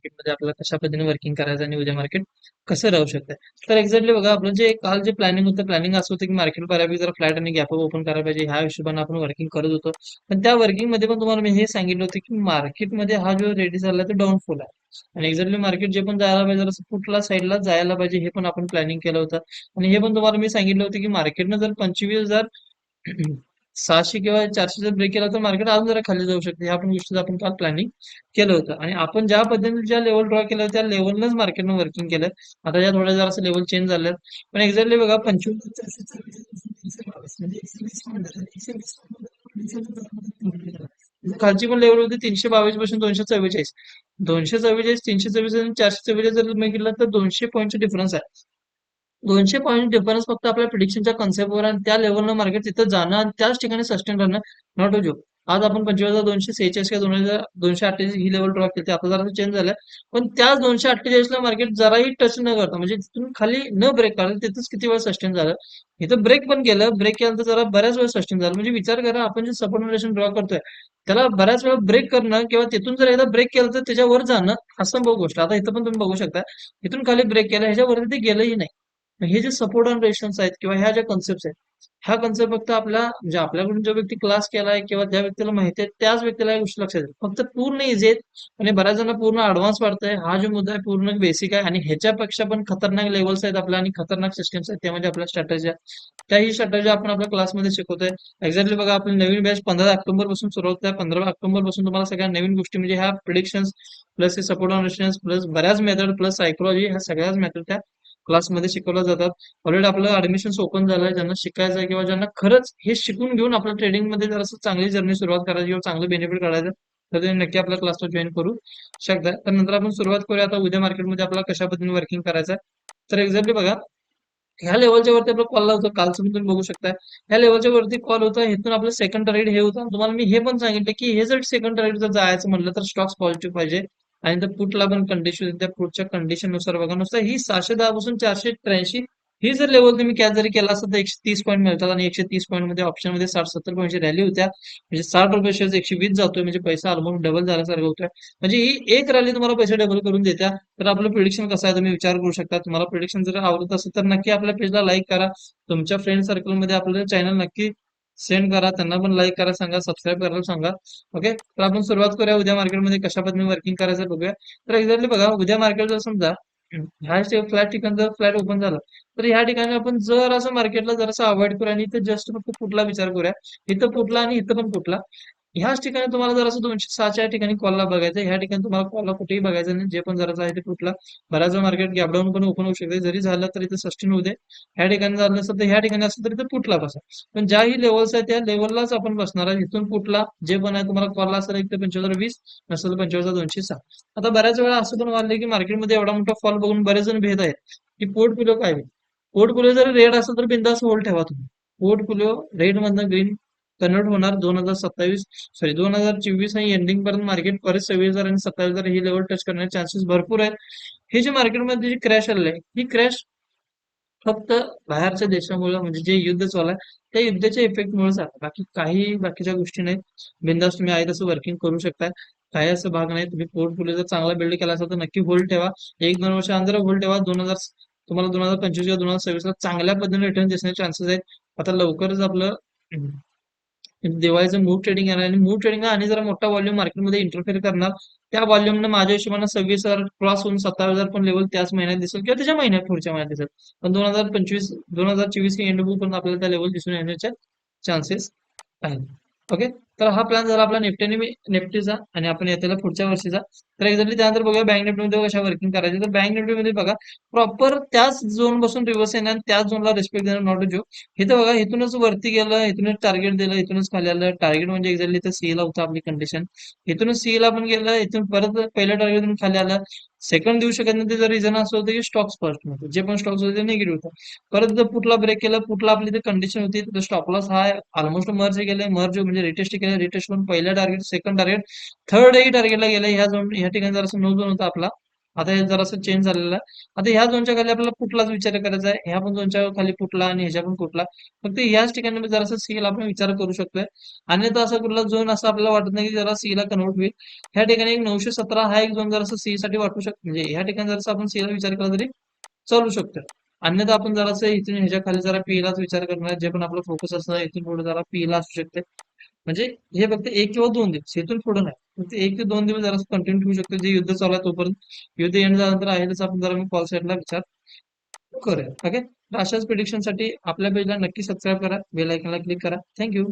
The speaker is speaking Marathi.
मार्केटमध्ये आपल्याला कशा पद्धतीने वर्किंग करायचं आणि उद्या मार्केट कसं राहू शकतं? तर एक्झॅक्टली बघा आपलं जे काल जे प्लॅनिंग होतं प्लॅनिंग असं होतं की मार्केट बऱ्यापैकी जरा फ्लॅट आणि गॅप ओपन करायला पाहिजे. ह्या हिशोबाने आपण वर्किंग करत होतो. पण त्या वर्किंगमध्ये पण तुम्हाला मी हे सांगितलं होतं की मार्केटमध्ये हा जो रेडी झाला तो डाऊनफॉल आहे. आणि एक्झॅक्टली मार्केट जे पण जायला पाहिजे जरा कुठला साईडला जायला पाहिजे हे पण आपण प्लॅनिंग केलं होतं. आणि हे पण तुम्हाला मी सांगितलं होतं की मार्केटनं जर पंचवीस हजार सहाशे किंवा चारशे जर ब्रेक केला तर मार्केट अजून जरा खाली जाऊ शकते. ह्या पण गोष्टीचं आपण काल प्लॅनिंग केलं होतं. आणि आपण ज्या पद्धतीने ज्या लेवल ड्रॉ केलं त्या लेवलनंच मार्केटनं वर्किंग केलं. आता ज्या थोड्या जरा लेवल चेंज झाल्यात. पण एक्झॅक्टली बघा पंचवीस खालची पण लेवल होती तीनशे बावीसपासून दोनशे चव्वेचाळीस दोनशे चव्वेचाळीस तीनशे चव्वेचाळीस आणि चारशे चव्वेचाळीस जर तुम्ही केलं तर दोनशे पॉईंटचा डिफरन्स आहे. दोनशे पॉईंट डिफरन्स फक्त आपल्या प्रिडिक्शनच्या कन्सेप्टवर आणि त्या लेवलनं मार्केट तिथं जाणं आणि त्याच ठिकाणी सस्टेन राहणं नॉट अ जोक आज आपण पंचवीस हजार दोनशे सेहेचाळीस किंवा दोन हजार दोनशे अठ्ठेचाळीस ही लेवल ड्रॉ केली. आता जरा चेंज झालं. पण त्याच दोनशे अठ्ठेचाळीसला मार्केट जराही टच न करता म्हणजे तिथून खाली न ब्रेक काढलं तिथंच किती वेळ सस्टेन झालं? इथं ब्रेक पण केलं. ब्रेक केल्यानंतर जरा बऱ्याच वेळ सस्टेन झालं. म्हणजे विचार करा आपण जे सपोर्ट रिलेशन ड्रॉ करतोय त्याला बऱ्याच वेळा ब्रेक करणं किंवा तिथून जर एकदा ब्रेक केलं तर त्याच्यावर जाणं असं बघू गोष्ट आता इथं पण तुम्ही बघू शकता इथून खाली ब्रेक केला ह्याच्यावरती ते गेलंही नाही. हे जे सपोर्ट अँड रेशन्स आहेत किंवा ह्या ज्या कन्सेप्ट आहेत ह्या कन्सेप्ट फक्त आपल्या म्हणजे आपल्याकडून जो व्यक्ती क्लास केलाय किंवा ज्या व्यक्तीला माहिती आहे त्याच व्यक्तीला या गोष्टी लक्षात येईल फक्त पूर्ण इझी आहेत आणि बऱ्याच जण पूर्ण ऍडव्हान्स वाढतंय. हा जो मुद्दा आहे पूर्ण बेसिक आहे आणि ह्याच्यापेक्षा पण खतरनाक लेवल्स आहेत आपल्या आणि खतरनाक सिस्टम्स आहेत त्यामध्ये आपल्या स्ट्रॅटेजी त्याही स्ट्रॅटेजी आपण आपल्या क्लासमध्ये शिकवतोय. एक्झॅक्टली बघा आपली नवीन बॅच पंधरा ऑक्टोबरपासून सुरू होत. आहे पंधरा ऑक्टोबरपासून तुम्हाला सगळ्या नवीन गोष्टी म्हणजे ह्या प्रिडिक्शन्स प्लस हे सपोर्ट ऑन प्लस बऱ्याच मेथड प्लस सायकोलॉजी ह्या सगळ्याच मेथड त्या क्लासमध्ये शिकवल्या जातात. ऑलरेडी आपलं ऍडमिशन ओपन झालं आहे ज्यांना शिकायचं आहे किंवा ज्यांना खरंच हे शिकून घेऊन आपल्या ट्रेडिंगमध्ये जर असं चांगली जर्नी सुरुवात करायची किंवा चांगलं बेनिफिट काढायचं तर तुम्ही नक्की आपल्या क्लासला जॉईन करू शकता. तर नंतर आपण सुरुवात करूया. आता उद्या मार्केटमध्ये आपल्याला कशा पद्धतीने वर्किंग करायचं आहे. तर एक्झॅक्टली बघा ह्या लेवलच्या वरती आपला कॉल होतं. कालचं पण तुम्ही बघू शकता ह्या लेवलच्या वरती कॉल होता. इथून आपलं सेकंड टार्गेट हे होतं. तुम्हाला मी हे पण सांगितलं की हे जर सेकंड टार्गेट जर जायचं म्हटलं तर स्टॉक्स पॉझिटिव्ह पाहिजे. आणि त्या पुटला पण कंडिशन त्या पुढच्या कंडिशननुसार बघा नुसार ही सहाशे दहा पासून चारशे त्र्याऐंशी ही जर लेवल तुम्ही कॅच जरी केला असता तर एकशे तीस पॉईंट मिळतात आणि एकशे तीस पॉईंटमध्ये ऑप्शनमध्ये साठ सत्तर पॉईंटची रॅली होत्या. म्हणजे साठ रुपये शेअर एकशे वीस जातोय म्हणजे पैसा ऑलमोस्ट डबल झाल्यासारखं होतोय. म्हणजे ही एक रॅली तुम्हाला पैसे डबल करून देत्या. तर आपलं प्रिडिक्शन कसं आहे तुम्ही विचार करू शकता. तुम्हाला प्रिडिक्शन जर आवडत असेल तर नक्की आपल्या पेजला लाईक करा. तुमच्या फ्रेंड सर्कलमध्ये आपलं चॅनल नक्की सेंड करा त्यांना पण लाईक करा सांगा सबस्क्राईब करायला सांगा. ओके तर आपण सुरुवात करूया उद्या मार्केटमध्ये कशा पद्धतीने वर्किंग करायचं बघूया. तर एक्झॅक्टली बघा उद्या मार्केट जर समजा ह्या फ्लॅट ठिकाणी जर फ्लॅट ओपन झालं तर ह्या ठिकाणी आपण जर असं मार्केटला जरासं अवॉइड करूया आणि इथं जस्ट फक्त कुठला विचार करूया. इथं कुठला आणि इथं पण कुठला. ह्याच ठिकाणी तुम्हाला जर असं दोनशे सहाच्या ठिकाणी कॉलला बघायचं ह्या ठिकाणी तुम्हाला कॉलला कुठेही बघायचं नाही. जे पण जराचं आहे ते कुठला बऱ्याच मार्केट गॅपडाऊन पण ओपन होऊ शकते. जरी झालं तर इथे सस्टेन होऊ दे. ह्या ठिकाणी झालं नसेल तर ह्या ठिकाणी असेल तर इथं पुटला बसा. पण ज्याही लेवल्स आहेत त्या लेवललाच आपण बसणार आहे. इथून कुठला जे पण आहे तुम्हाला कॉलला असेल एक तर पंचवीस वीस नसेल तर पंचवीस दोनशे सहा. आता बऱ्याच वेळा असं पण वाटलं की मार्केटमध्ये एवढा मोठा फॉल बघून बरेच जण भेद आहेत. की पोर्टफोलिओ काय पोर्टफोलिओ जर रेड असेल तर बिंदास होल्ड ठेवा तुम्ही. पोर्टफोलिओ रेड मधनं ग्रीन कन्वर्ट होणार दोन हजार सत्तावीस. सॉरी दोन हजार चोवीस आणि एंडिंग पर्यंत मार्केट परत सव्वीस हजार आणि सत्तावीस हजार ही लेवल टच करण्याचे चान्सेस भरपूर आहेत. हे जे मार्केटमध्ये जी क्रॅश आले आहे ही क्रॅश फक्त बाहेरच्या देशामुळे म्हणजे जे युद्ध चालू आहे त्या युद्धाच्या इफेक्टमुळे झालं बाकी काही बाकीच्या गोष्टी नाहीत. बिंदास तुम्ही आहे तसं वर्किंग करू शकता काही असं भाग नाही. तुम्ही पोर्टफोलिओ जर चांगला बिल्ड केला असेल तर नक्की होल्ड ठेवा. एक दोन वर्ष अंदर होल्ड ठेवा. दोन हजार तुम्हाला दोन हजार पंचवीस किंवा दोन हजार सव्वीसला चांगल्या पद्धतीने रिटर्न दिसण्याचे चान्सेस आहेत. आता लवकरच आपलं दिवाळीचं मूव ट्रेडिंग येणार आणि मूव ट्रेडिंग आणि जरा मोठा व्हॉल्यूम मार्केटमध्ये इंटरफेअर करणार त्या व्हॉल्यूमनं माझ्या हिशोबाने सव्वीस हजार क्रॉस होऊन सत्तावीस हजार पण लेवल त्याच महिन्यात दिसेल किंवा त्याच्या महिन्यात पुढच्या महिन्यात दिसेल. पण दोन हजार पंचवीस दोन हजार चोवीस एंड पण आपल्याला त्या लेवल दिसून येण्याच्या चान्सेस आहेत. ओके तर हा प्लॅन झाला आपला निफ्टीने निफ्टीचा आणि आपण येत्याला पुढच्या वर्षीचा तर एक्झॅक्टली त्यानंतर बघा बँक निफ्टीमध्ये कशा वर्किंग करायचे. तर बँक निफ्टीमध्ये बघा प्रॉपर त्याच झोन बसून रिव्हर्स येणार आणि त्याच झोनला रिस्पेक्ट देणार नॉट जो जोक इथं बघा इथूनच वरती गेलं इथूनच टार्गेट दिलं इथूनच खाली आलं. टार्गेट म्हणजे एक्झॅक्टली तर सी ला होतं आपली कंडिशन इथूनच सी ला पण गेलं इथून परत पहिल्या टार्गेट खाली आलं. सेकंड देऊ शकत नाही त्याचं रिझन असं होतं की स्टॉक्स फर्स्ट नव्हतं. जे पण स्टॉक्स होते ते निगेटिव्ह होतं. परत जर पुटला ब्रेक केला पुटला आपली कंडिशन होती तर स्टॉपलॉस हा ऑलमोस्ट मर्ज गेले मर्ज म्हणजे रिटेस्ट केलं रिटेस्ट पण पहिलं टार्गेट सेकंड टार्गेट थर्ड ही टार्गेटला गेलं ह्या झोन ह्या ठिकाणी जर नो झोन होता आपला. आता हे जरासं चेंज झालेलं आहे. आता ह्या झोनच्या खाली आपल्याला कुठलाच विचार करायचा आहे. ह्या पण झोनच्या खाली कुठला आणि ह्याच्या पण कुठला. फक्त ह्याच ठिकाणी जरासं सी ला आपण विचार करू शकतोय. अन्यथा असा कुठला झोन असं आपल्याला वाटत नाही की जरा सी ला कन्वर्ट होईल. ह्या ठिकाणी एक नऊशे सतरा हा एक झोन जरासं सी साठी वाटू शकतो. म्हणजे ह्या ठिकाणी जरासं आपण सी ला विचार केला तरी चालू शकतो. अन्यथा आपण जरासं इथून ह्याच्या खाली जरा पीलाच विचार करणार जे पण आपला फोकस असणार इथून पुढे जरा पीला असू शकते. म्हणजे हे फक्त एक किंवा दोन दिवस इथून पुढे नाही. फक्त एक ते दोन दिवस जरा कंटिन्यू ठेवू शकतो. जे युद्ध चालू आहे तोपर्यंत. युद्ध एंड झाल्यानंतर आहे तसं आपण जरा मी कॉल साईडला विचार करूया. ओके अशाच प्रिडिक्शनसाठी आपल्या पेजला नक्की सबस्क्राईब करा. बेल आयकनला क्लिक करा. Thank you